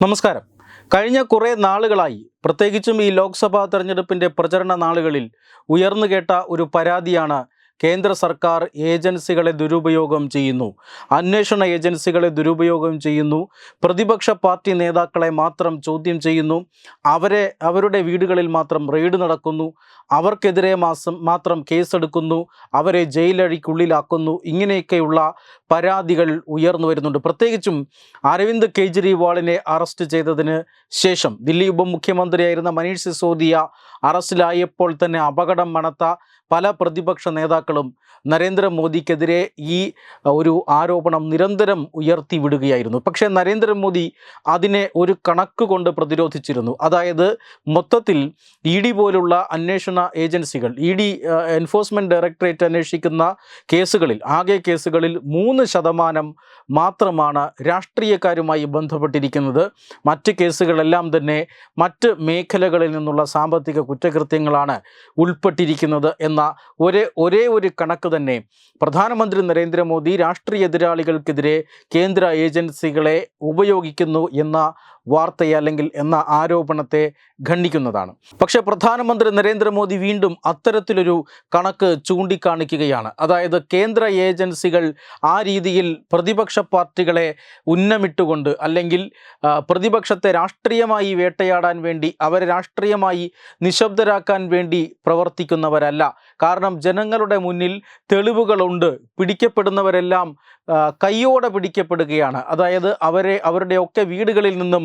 നമസ്കാരം. കഴിഞ്ഞ കുറേ നാളുകളായി പ്രത്യേകിച്ചും ഈ ലോക്സഭാ തെരഞ്ഞെടുപ്പിന്റെ പ്രചരണ നാളുകളിൽ ഉയർന്നു കേട്ട ഒരു പരാതിയാണ് കേന്ദ്ര സർക്കാർ ഏജൻസികളെ ദുരുപയോഗം ചെയ്യുന്നു. അന്വേഷണ ഏജൻസികളെ ദുരുപയോഗം ചെയ്യുന്നു. പ്രതിപക്ഷ പാർട്ടി നേതാക്കളെ മാത്രം ചോദ്യം ചെയ്യുന്നു. അവരെ അവരുടെ വീടുകളിൽ മാത്രം റെയ്ഡ് നടക്കുന്നു. അവർക്കെതിരെ മാസം മാത്രം കേസെടുക്കുന്നു. അവരെ ജയിലഴിക്കുള്ളിലാക്കുന്നു. ഇങ്ങനെയൊക്കെയുള്ള പരാതികൾ ഉയർന്നു വരുന്നുണ്ട്. പ്രത്യേകിച്ചും അരവിന്ദ് കെജ്രിവാളിനെ അറസ്റ്റ് ചെയ്തതിന് ശേഷം ദില്ലി ഉപമുഖ്യമന്ത്രിയായിരുന്ന മനീഷ് സിസോദിയ അറസ്റ്റിലായപ്പോൾ തന്നെ അപകടം മണത്ത പല പ്രതിപക്ഷ നേതാക്കളും നരേന്ദ്രമോദിക്കെതിരെ ഈ ഒരു ആരോപണം നിരന്തരം ഉയർത്തി വിടുകയായിരുന്നു പക്ഷേ നരേന്ദ്രമോദി അതിനെ ഒരു കണക്ക് കൊണ്ട് പ്രതിരോധിച്ചിരുന്നു. അതായത് മൊത്തത്തിൽ ഇ ഡി പോലുള്ള അന്വേഷണ ഏജൻസികൾ ഇ ഡി എൻഫോഴ്സ്മെന്റ് ഡയറക്ടറേറ്റ് അന്വേഷിക്കുന്ന കേസുകളിൽ ആകെ കേസുകളിൽ മൂന്ന് ശതമാനം മാത്രമാണ് രാഷ്ട്രീയക്കാരുമായി ബന്ധപ്പെട്ടിരിക്കുന്നത്. മറ്റ് കേസുകളെല്ലാം തന്നെ മറ്റ് മേഖലകളിൽ നിന്നുള്ള സാമ്പത്തിക കുറ്റകൃത്യങ്ങളാണ് ഉൾപ്പെട്ടിരിക്കുന്നത് എന്ന ഒരേ ഒരേ ഒരു കണക്ക് തന്നെ. പ്രധാനമന്ത്രി നരേന്ദ്രമോദി രാഷ്ട്രീയ എതിരാളികൾക്കെതിരെ കേന്ദ്ര ഏജൻസികളെ ഉപയോഗിക്കുന്നു എന്ന വാർത്തയെ അല്ലെങ്കിൽ എന്ന ആരോപണത്തെ ഖണ്ഡിക്കുന്നതാണ്. പക്ഷേ പ്രധാനമന്ത്രി നരേന്ദ്രമോദി വീണ്ടും അത്തരത്തിലൊരു കണക്ക് ചൂണ്ടിക്കാണിക്കുകയാണ്. അതായത് കേന്ദ്ര ഏജൻസികൾ ആ രീതിയിൽ പ്രതിപക്ഷ പാർട്ടികളെ ഉന്നമിട്ടുകൊണ്ട് അല്ലെങ്കിൽ പ്രതിപക്ഷത്തെ രാഷ്ട്രീയമായി വേട്ടയാടാൻ വേണ്ടി അവരെ രാഷ്ട്രീയമായി നിശബ്ദരാക്കാൻ വേണ്ടി പ്രവർത്തിക്കുന്നവരല്ല. കാരണം ജനങ്ങളുടെ മുന്നിൽ തെളിവുകളുണ്ട്. പിടിക്കപ്പെടുന്നവരെല്ലാം കയ്യോടെ പിടിക്കപ്പെടുകയാണ്. അതായത് അവരെ അവരുടെയൊക്കെ വീടുകളിൽ നിന്നും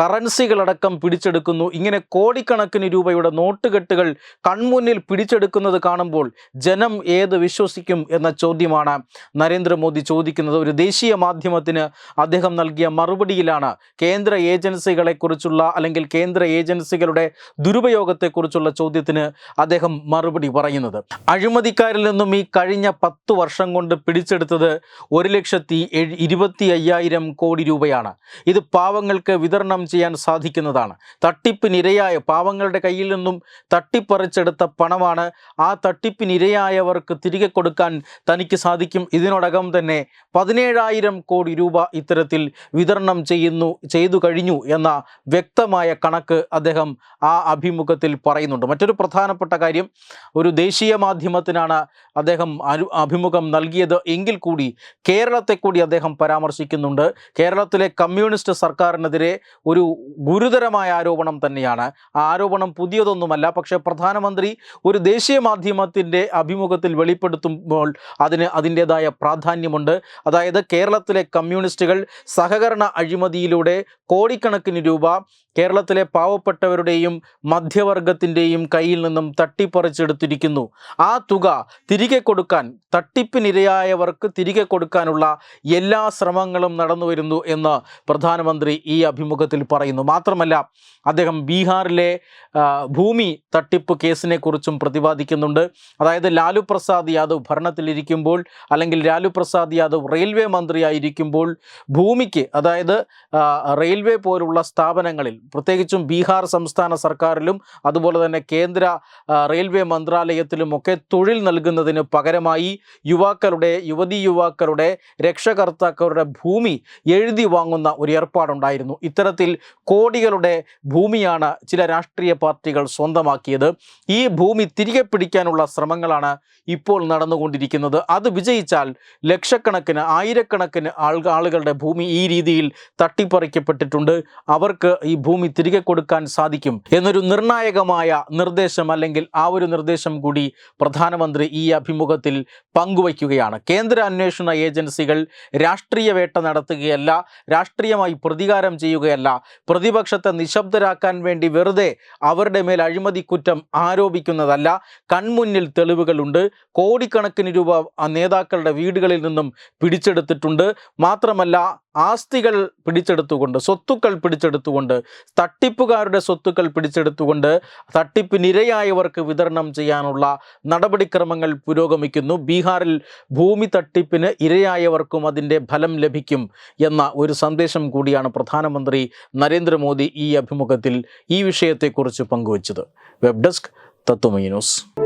കറൻസികളടക്കം പിടിച്ചെടുക്കുന്നു. ഇങ്ങനെ കോടിക്കണക്കിന് രൂപയുടെ നോട്ടുകെട്ടുകൾ കൺമുന്നിൽ പിടിച്ചെടുക്കുന്നത് കാണുമ്പോൾ ജനം ഏത് വിശ്വസിക്കും എന്ന ചോദ്യമാണ് നരേന്ദ്രമോദി ചോദിക്കുന്നത്. ഒരു ദേശീയ മാധ്യമത്തിന് അദ്ദേഹം നൽകിയ മറുപടിയിലാണ് കേന്ദ്ര ഏജൻസികളെക്കുറിച്ചുള്ള അല്ലെങ്കിൽ കേന്ദ്ര ഏജൻസികളുടെ ദുരുപയോഗത്തെക്കുറിച്ചുള്ള ചോദ്യത്തിന് അദ്ദേഹം മറുപടി പറയുന്നത്. അഴിമതിക്കാരിൽ നിന്നും ഈ കഴിഞ്ഞ പത്ത് വർഷം കൊണ്ട് പിടിച്ചെടുത്തത് ഒരു ലക്ഷത്തി ഇരുപത്തി അയ്യായിരം കോടി രൂപയാണ്. ഇത് പാവങ്ങൾക്ക് വിതരണം ചെയ്യാൻ സാധിക്കുന്നതാണ്. തട്ടിപ്പിനിരയായ പാവങ്ങളുടെ കയ്യിൽ നിന്നും തട്ടിപ്പറിച്ചെടുത്ത പണമാണ് ആ തട്ടിപ്പിനിരയായവർക്ക് തിരികെ കൊടുക്കാൻ തനിക്ക് സാധിക്കും. ഇതിനോടകം തന്നെ പതിനേഴായിരം കോടി രൂപ ഇത്തരത്തിൽ വിതരണം ചെയ്യുന്നു ചെയ്തു കഴിഞ്ഞു എന്ന വ്യക്തമായ കണക്ക് അദ്ദേഹം ആ അഭിമുഖത്തിൽ പറയുന്നുണ്ട്. മറ്റൊരു പ്രധാനപ്പെട്ട കാര്യം ഒരു ദേശീയ മാധ്യമത്തിനാണ് അദ്ദേഹം അഭിമുഖം നൽകിയത് എങ്കിൽ കൂടി കേരളത്തെ കൂടി അദ്ദേഹം പരാമർശിക്കുന്നുണ്ട്. കേരളത്തിലെ കമ്മ്യൂണിസ്റ്റ് സർക്കാരിനെതിരെ ഒരു ഗുരുതരമായ ആരോപണം തന്നെയാണ്. ആ ആരോപണം പുതിയതൊന്നുമല്ല. പക്ഷേ പ്രധാനമന്ത്രി ഒരു ദേശീയ മാധ്യമത്തിന്റെ അഭിമുഖത്തിൽ വെളിപ്പെടുത്തുമ്പോൾ അതിന് അതിന്റേതായ പ്രാധാന്യമുണ്ട്. അതായത് കേരളത്തിലെ കമ്മ്യൂണിസ്റ്റുകൾ സഹകരണ അഴിമതിയിലൂടെ കോടിക്കണക്കിന് രൂപ കേരളത്തിലെ പാവപ്പെട്ടവരുടെയും മധ്യവർഗത്തിന്റെയും കയ്യിൽ നിന്നും തട്ടിപ്പറിച്ചെടുത്തിരിക്കുന്നു. ആ തുക തിരികെ കൊടുക്കാൻ തട്ടിപ്പിനിരയായവർക്ക് തിരികെ കൊടുക്കാനുള്ള എല്ലാ ശ്രമങ്ങളും നടന്നു വരുന്നു എന്ന് പ്രധാനമന്ത്രി ഈ അഭിമുഖത്തിൽ പറയുന്നു. മാത്രമല്ല അദ്ദേഹം ബീഹാറിലെ ഭൂമി തട്ടിപ്പ് കേസിനെക്കുറിച്ചും പ്രതിപാദിക്കുന്നുണ്ട്. അതായത് ലാലു പ്രസാദ് യാദവ് ഭരണത്തിലിരിക്കുമ്പോൾ അല്ലെങ്കിൽ ലാലു പ്രസാദ് യാദവ് റെയിൽവേ മന്ത്രിയായിരിക്കുമ്പോൾ ഭൂമിക്ക് അതായത് റെയിൽവേ പോലുള്ള സ്ഥാപനങ്ങളിൽ പ്രത്യേകിച്ചും ബീഹാർ സംസ്ഥാന സർക്കാരിലും അതുപോലെ തന്നെ കേന്ദ്ര റെയിൽവേ മന്ത്രാലയത്തിലും ഒക്കെ തൊഴിൽ നൽകുന്നതിന് പകരമായി യുവാക്കളുടെ യുവതി യുവാക്കളുടെ രക്ഷകർത്താക്കളുടെ ഭൂമി എഴുതി വാങ്ങുന്ന ഒരു ഏർപ്പാടുണ്ടായിരുന്നു. ഇത്തരത്തിൽ കോടികളുടെ ഭൂമിയാണ് ചില രാഷ്ട്രീയ പാർട്ടികൾ സ്വന്തമാക്കിയത്. ഈ ഭൂമി തിരികെ പിടിക്കാനുള്ള ശ്രമങ്ങളാണ് ഇപ്പോൾ നടന്നുകൊണ്ടിരിക്കുന്നത്. അത് വിജയിച്ചാൽ ലക്ഷക്കണക്കിന് ആയിരക്കണക്കിന് ആളുകളുടെ ഭൂമി ഈ രീതിയിൽ തട്ടിപ്പറിക്കപ്പെട്ടിട്ടുണ്ട്. അവർക്ക് ഈ ഭൂമി തിരികെ കൊടുക്കാൻ സാധിക്കും എന്നൊരു നിർണായകമായ നിർദ്ദേശം അല്ലെങ്കിൽ ആ ഒരു നിർദ്ദേശം കൂടി പ്രധാനമന്ത്രി ഈ അഭിമുഖത്തിൽ പങ്കുവയ്ക്കുകയാണ്. കേന്ദ്ര അന്വേഷണ ഏജൻസികൾ രാഷ്ട്രീയ വേട്ട നടത്തുകയല്ല രാഷ്ട്രീയമായി പ്രതികാരം ചെയ്യുകയല്ല പ്രതിപക്ഷത്തെ നിശബ്ദരാക്കാൻ വേണ്ടി വെറുതെ അവരുടെ മേൽ അഴിമതി കുറ്റം ആരോപിക്കുന്നതല്ല. കൺമുന്നിൽ തെളിവുകളുണ്ട്. കോടിക്കണക്കിന് രൂപ നേതാക്കളുടെ വീടുകളിൽ നിന്നും പിടിച്ചെടുത്തിട്ടുണ്ട്. മാത്രമല്ല ആസ്തികൾ പിടിച്ചെടുത്തുകൊണ്ട് സ്വത്തുക്കൾ പിടിച്ചെടുത്തുകൊണ്ട് തട്ടിപ്പുകാരുടെ സ്വത്തുക്കൾ പിടിച്ചെടുത്തുകൊണ്ട് തട്ടിപ്പിനിരയായവർക്ക് വിതരണം ചെയ്യാനുള്ള നടപടിക്രമങ്ങൾ പുരോഗമിക്കുന്നു. ബീഹാറിൽ ഭൂമി തട്ടിപ്പിന് ഇരയായവർക്കും അതിന്റെ ഫലം ലഭിക്കും എന്ന ഒരു സന്ദേശം കൂടിയാണ് പ്രധാനമന്ത്രി നരേന്ദ്രമോദി ഈ അഭിമുഖത്തിൽ ഈ വിഷയത്തെക്കുറിച്ച് പങ്കുവച്ചത്. Web desk Tatwamayi news.